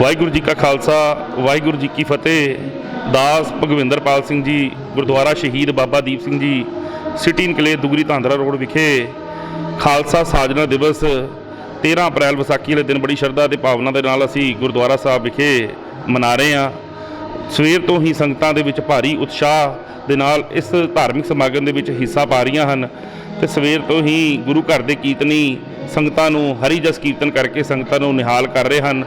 ਵਾਹਿਗੁਰੂ ਜੀ ਕਾ ਖਾਲਸਾ, ਵਾਹਿਗੁਰੂ ਜੀ ਕੀ ਫਤਿਹ। ਦਾਸ ਭਗਵਿੰਦਰਪਾਲ ਸਿੰਘ ਜੀ, ਗੁਰਦੁਆਰਾ ਸ਼ਹੀਦ Baba Deep Singh ji, city enclave Dugri Dhandra road ਵਿਖੇ ਖਾਲਸਾ ਸਾਜਨਾ ਦਿਵਸ 13 ਅਪ੍ਰੈਲ ਵਿਸਾਖੀ ਵਾਲੇ ਦਿਨ ਬੜੀ ਸ਼ਰਧਾ ਤੇ ਭਾਵਨਾ ਦੇ ਨਾਲ ਅਸੀਂ ਗੁਰਦੁਆਰਾ ਸਾਹਿਬ ਵਿਖੇ ਮਨਾ ਰਹੇ ਹਾਂ। ਸਵੇਰ ਤੋਂ ਹੀ ਸੰਗਤਾਂ ਦੇ ਵਿੱਚ ਭਾਰੀ ਉਤਸ਼ਾਹ ਦੇ ਨਾਲ ਇਸ ਧਾਰਮਿਕ ਸਮਾਗਮ ਦੇ ਵਿੱਚ ਹਿੱਸਾ ਪਾ ਰਹੀਆਂ ਹਨ ਤੇ ਸਵੇਰ ਤੋਂ ਹੀ ਗੁਰੂ ਘਰ ਦੇ ਕੀਰਤਨੀ ਸੰਗਤਾਂ ਨੂੰ ਹਰੀ ਜਸ ਕੀਰਤਨ ਕਰਕੇ ਸੰਗਤਾਂ ਨੂੰ ਨਿਹਾਲ ਕਰ ਰਹੇ ਹਨ।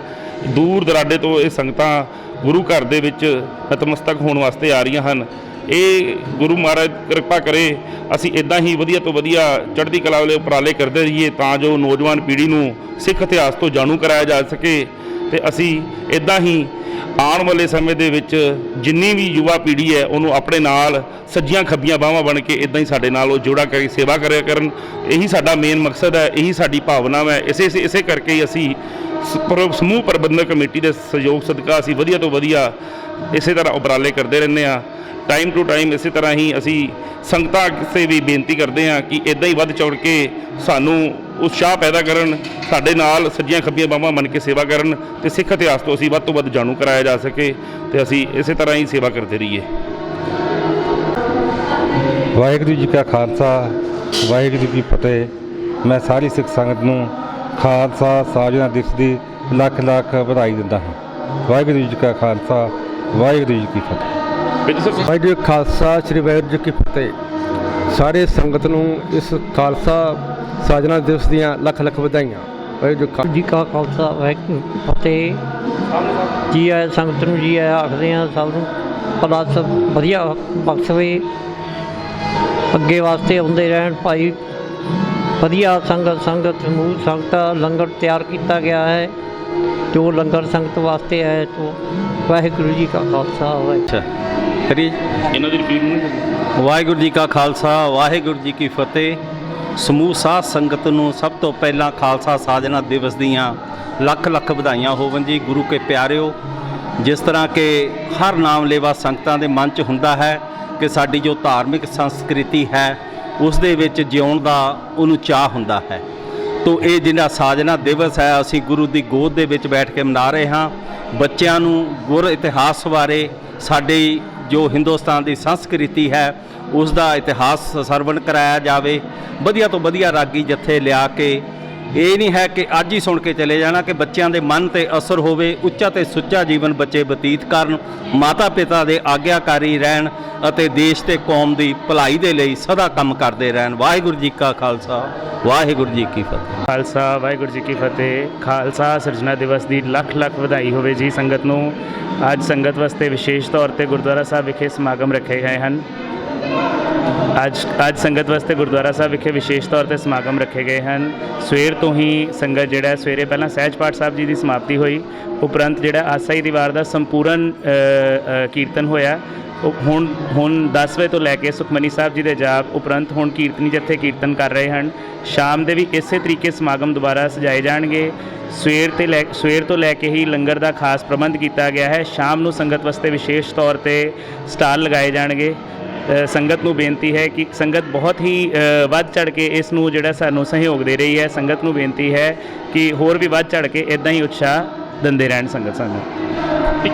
ਦੂਰ ਦਰਾਡੇ ਤੋਂ ਇਹ ਸੰਗਤਾਂ ਗੁਰੂ ਘਰ ਦੇ ਵਿੱਚ ਨਤਮਸਤਕ ਹੋਣ ਵਾਸਤੇ ਆ ਰਹੀਆਂ ਹਨ। ਇਹ ਗੁਰੂ ਮਹਾਰਾਜ ਕਿਰਪਾ ਕਰੇ, ਅਸੀਂ ਇਦਾਂ ਹੀ ਵਧੀਆ ਤੋਂ ਵਧੀਆ ਚੜ੍ਹਦੀ ਕਲਾ ਵਾਲੇ ਉਪਰਾਲੇ ਕਰਦੇ ਰਹੀਏ ਤਾਂ ਜੋ ਨੌਜਵਾਨ ਪੀੜ੍ਹੀ ਨੂੰ ਸਿੱਖ ਇਤਿਹਾਸ ਤੋਂ ਜਾਣੂ ਕਰਾਇਆ ਜਾ ਸਕੇ ਤੇ ਅਸੀਂ ਇਦਾਂ ਹੀ ਆਉਣ ਵਾਲੇ ਸਮੇਂ ਦੇ ਵਿੱਚ ਜਿੰਨੀ ਵੀ ਯੁਵਾ ਪੀੜ੍ਹੀ ਹੈ, ਉਹਨੂੰ ਆਪਣੇ ਨਾਲ ਸੱਜੀਆਂ ਖੱਬੀਆਂ ਬਾਹਾਂ ਬਣ ਕੇ ਇਦਾਂ ਹੀ ਸਾਡੇ ਨਾਲ ਉਹ ਜੋੜਾ ਕੇ ਸੇਵਾ ਕਰਿਆ ਕਰਨ। ਇਹੀ ਸਾਡਾ ਮੇਨ ਮਕਸਦ ਹੈ, ਇਹੀ ਸਾਡੀ ਭਾਵਨਾ ਹੈ। ਇਸੇ ਇਸੇ ਕਰਕੇ ਹੀ ਅਸੀਂ ਸਮੂਹ ਪ੍ਰਬੰਧਕ ਕਮੇਟੀ ਦੇ ਸਹਿਯੋਗ ਸਦਕਾ ਅਸੀਂ ਵਧੀਆ ਤੋਂ ਵਧੀਆ ਇਸੇ ਤਰ੍ਹਾਂ ਉਪਰਾਲੇ ਕਰਦੇ ਰਹਿੰਦੇ ਆ ਟਾਈਮ ਟੂ ਟਾਈਮ ਇਸੇ ਤਰ੍ਹਾਂ ਹੀ ਅਸੀਂ ਸੰਗਤਾਂ ਸੇ ਵੀ ਬੇਨਤੀ ਕਰਦੇ ਹਾਂ ਕਿ ਇਦਾਂ ਹੀ ਵੱਧ ਚੜ ਕੇ ਸਾਨੂੰ ਉਤਸ਼ਾਹ ਪੈਦਾ ਕਰਨ, ਸਾਡੇ ਨਾਲ ਸੱਜੀਆਂ ਖੱਬੀਆਂ ਬਾਹਾਂ ਮੰਨ ਕੇ ਸੇਵਾ ਕਰਨ ਤੇ ਸਿੱਖ ਇਤਿਹਾਸ ਤੋਂ ਅਸੀਂ ਵੱਧ ਤੋਂ ਵੱਧ ਜਾਣੂ ਕਰਾਇਆ ਜਾ ਸਕੇ ਤੇ ਅਸੀਂ ਇਸੇ ਤਰ੍ਹਾਂ ਹੀ ਸੇਵਾ ਕਰਦੇ ਰਹੀਏ। ਵਾਹਿਗੁਰੂ ਜੀ ਕਾ ਖਾਲਸਾ, ਵਾਹਿਗੁਰੂ ਜੀ ਕੀ ਫਤਿਹ। ਮੈਂ ਸਾਰੀ ਸਿੱਖ ਸੰਗਤ ਨੂੰ ਖਾਲਸਾ ਸਾਜਨਾ ਦਿਵਸ ਦੀ ਲੱਖ ਲੱਖ ਵਧਾਈ ਦਿੰਦਾ ਹਾਂ। ਵਾਹਿਗੁਰੂ ਜੀ ਕਾ ਖਾਲਸਾ, ਵਾਹਿਗੁਰੂ ਜੀ ਕੀ ਫਤਿਹ। ਵਿੱਚ ਸਰ ਵਾਹਿਗੁਰੂ ਖਾਲਸਾ ਸ੍ਰੀ ਵਾਹਿਗੁਰੂ ਜੀ ਕੀ ਫਤਿਹ। ਸਾਰੇ ਸੰਗਤ ਨੂੰ ਇਸ ਖਾਲਸਾ ਸਾਜਨਾ ਦਿਵਸ ਦੀਆਂ ਲੱਖ ਲੱਖ ਵਧਾਈਆਂ। ਵਾਹਿਗੁਰੂ ਜੀ ਕਾ ਜੀ ਕਾ ਖਾਲਸਾ ਵਾਹਿਗੁਰੂ ਫਤਿਹ। ਜੀ ਆਇਆਂ ਸੰਗਤ ਨੂੰ ਜੀ ਆਇਆਂ ਆਖਦੇ ਆ ਸਭ ਨੂੰ ਭਲਾ ਸਭ ਵਧੀਆ ਬਖਸ਼ਵੇ ਅੱਗੇ ਵਾਸਤੇ ਆਉਂਦੇ ਰਹਿਣ ਭਾਈ। ਵਧੀਆ ਸੰਗਤ ਸੰਗਤ ਸਮੂਹ ਸੰਗਤ ਲੰਗਰ ਤਿਆਰ ਕੀਤਾ ਗਿਆ ਹੈ। ਜੋ ਲੰਗਰ ਸੰਗਤ ਵਾਸਤੇ ਹੈ ਤੋ ਵਾਹਿਗੁਰੂ ਜੀ ਕਾ ਖਾਲਸਾ ਵਾਹਿਗੁਰੂ। ਕਰੀ ਇਹਨਾਂ ਦੀ ਰਿਪੀਟ ਨਹੀਂ ਵਾਹਿਗੁਰੂ ਜੀ ਕਾ ਖਾਲਸਾ ਵਾਹਿਗੁਰੂ ਜੀ ਕੀ ਫਤਿਹ। ਸਮੂਹ ਸਾਧ ਸੰਗਤ ਨੂੰ ਸਭ ਤੋਂ ਪਹਿਲਾਂ ਖਾਲਸਾ ਸਾਜਨਾ ਦਿਵਸ ਦੀਆਂ ਲੱਖ ਲੱਖ ਵਧਾਈਆਂ ਹੋਵਨ ਜੀ। ਗੁਰੂ ਕੇ ਪਿਆਰਿਓ ਜਿਸ ਤਰ੍ਹਾਂ ਕਿ ਹਰ ਨਾਮ ਲੇਵਾ ਸੰਗਤਾਂ ਦੇ ਮਨ 'ਚ ਹੁੰਦਾ ਹੈ ਕਿ ਸਾਡੀ ਜੋ ਧਾਰਮਿਕ ਸੰਸਕ੍ਰਿਤੀ ਹੈ ਉਸ ਦੇ ਵਿੱਚ ਜਿਉਣ ਦਾ ਉਹਨੂੰ ਚਾਹ ਹੁੰਦਾ ਹੈ। ਤੋ ਇਹ ਜਿਹੜਾ ਸਾਜਨਾ ਦਿਵਸ ਹੈ ਅਸੀਂ ਗੁਰੂ ਦੀ ਗੋਦ ਦੇ ਵਿੱਚ ਬੈਠ ਕੇ ਮਨਾ ਰਹੇ ਹਾਂ। ਬੱਚਿਆਂ ਨੂੰ ਗੁਰ ਇਤਿਹਾਸ ਬਾਰੇ ਸਾਡੀ ਜੋ ਹਿੰਦੁਸਤਾਨ ਦੀ ਸੰਸਕ੍ਰਿਤੀ ਹੈ ਉਸ ਦਾ ਇਤਿਹਾਸ ਸਰਵਣ ਕਰਾਇਆ ਜਾਵੇ, ਵਧੀਆ ਤੋਂ ਵਧੀਆ ਰਾਗੀ ਜਥੇ ਲਿਆ ਕੇ ਇਹ ਨਹੀਂ ਹੈ ਕਿ ਅੱਜ ਹੀ ਸੁਣ ਕੇ ਚਲੇ ਜਾਣਾ ਕਿ ਬੱਚਿਆਂ ਦੇ ਮਨ ਤੇ ਅਸਰ ਹੋਵੇ, ਉੱਚਾ ਤੇ ਸੁੱਚਾ ਜੀਵਨ ਬੱਚੇ ਬਤੀਤ ਕਰਨ ਮਾਤਾ ਪਿਤਾ ਦੇ ਆਗਿਆਕਾਰੀ ਰਹਿਣ ਅਤੇ ਦੇਸ਼ ਤੇ ਕੌਮ ਦੀ ਭਲਾਈ ਦੇ ਲਈ ਸਦਾ ਕੰਮ ਕਰਦੇ ਰਹਿਣ। ਵਾਹਿਗੁਰੂ ਜੀ ਕਾ ਖਾਲਸਾ, ਵਾਹਿਗੁਰੂ ਜੀ ਕੀ ਫਤਿਹ। ਖਾਲਸਾ, ਵਾਹਿਗੁਰੂ ਜੀ ਕੀ ਫਤਿਹ। ਖਾਲਸਾ ਸਿਰਜਣਾ ਦਿਵਸ ਦੀ ਲੱਖ ਲੱਖ ਵਧਾਈ ਹੋਵੇ ਜੀ ਸੰਗਤ ਨੂੰ। ਅੱਜ ਸੰਗਤ ਵਾਸਤੇ ਵਿਸ਼ੇਸ਼ ਤੌਰ ਤੇ ਗੁਰਦੁਆਰਾ ਸਾਹਿਬ ਵਿਖੇ ਸਮਾਗਮ ਰੱਖੇ ਗਏ ਹਨ। ਅੱਜ ਅੱਜ ਸੰਗਤ ਵਾਸਤੇ ਗੁਰਦੁਆਰਾ ਸਾਹਿਬ ਵਿਖੇ ਵਿਸ਼ੇਸ਼ ਤੌਰ ਤੇ ਸਮਾਗਮ ਰੱਖੇ ਗਏ ਹਨ। ਸਵੇਰ ਤੋਂ ਹੀ ਸੰਗਤ ਜਿਹੜਾ ਹੈ, ਸਵੇਰੇ ਪਹਿਲਾਂ ਸਹਿਜ ਪਾਠ ਸਾਹਿਬ ਜੀ ਦੀ ਸਮਾਪਤੀ ਹੋਈ। ਉਪਰੰਤ ਜਿਹੜਾ ਆਸਾ ਹੀ ਦੀਵਾਰ ਦਾ ਸੰਪੂਰਨ ਕੀਰਤਨ ਹੋਇਆ। ਉਹ ਹੁਣ ਹੁਣ 10 ਵਜੇ ਤੋਂ ਲੈ ਕੇ ਸੁਖਮਨੀ ਸਾਹਿਬ ਜੀ ਦੇ ਜਾਪ ਉਪਰੰਤ ਹੁਣ ਕੀਰਤਨੀ ਜਥੇ ਕੀਰਤਨ ਕਰ ਰਹੇ ਹਨ। ਸ਼ਾਮ ਦੇ ਵੀ ਇਸੇ ਤਰੀਕੇ ਸਮਾਗਮ ਦੁਬਾਰਾ ਸਜਾਏ ਜਾਣਗੇ। ਸਵੇਰ ਤੇ ਲੈ ਸਵੇਰ ਤੋਂ ਲੈ ਕੇ ਹੀ ਲੰਗਰ ਦਾ ਖਾਸ ਪ੍ਰਬੰਧ ਕੀਤਾ ਗਿਆ ਹੈ। ਸ਼ਾਮ ਨੂੰ ਸੰਗਤ ਵਾਸਤੇ ਵਿਸ਼ੇਸ਼ ਤੌਰ ਤੇ ਸਟਾਲ ਲਗਾਏ ਜਾਣਗੇ। ਸੰਗਤ ਨੂੰ ਬੇਨਤੀ ਹੈ ਕਿ ਸੰਗਤ ਬਹੁਤ ਹੀ ਵੱਧ ਚੜ ਕੇ ਇਸ ਨੂੰ ਜਿਹੜਾ ਸਾਨੂੰ ਸਹਿਯੋਗ ਦੇ ਰਹੀ ਹੈ। ਸੰਗਤ ਨੂੰ ਬੇਨਤੀ ਹੈ ਕਿ ਹੋਰ ਵੀ ਵੱਧ ਚੜ ਕੇ ਇਦਾਂ ਹੀ ਉਤਸ਼ਾਹ ਦਿੰਦੇ ਰਹਿਣ ਸੰਗਤ ਸਾਨੂੰ।